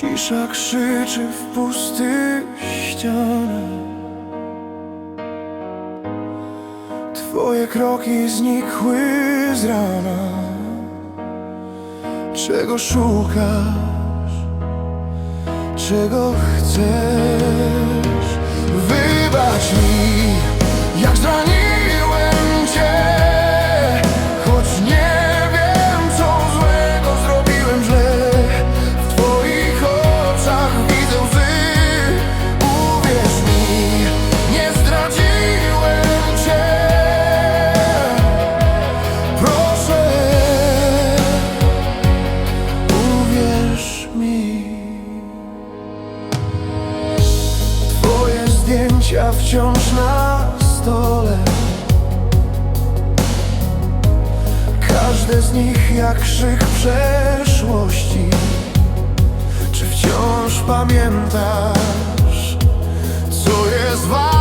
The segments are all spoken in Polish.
Cisza krzyczy w pustych ścianach Twoje kroki znikły z rana Czego szukasz? Czego chcesz? Wybacz mi, jak zraniłem zdjęcia wciąż na stole Każde z nich jak krzyk przeszłości Czy wciąż pamiętasz, co jest ważne?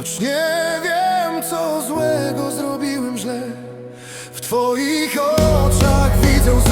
Choć nie wiem, co złego zrobiłem źle. W twoich oczach widzę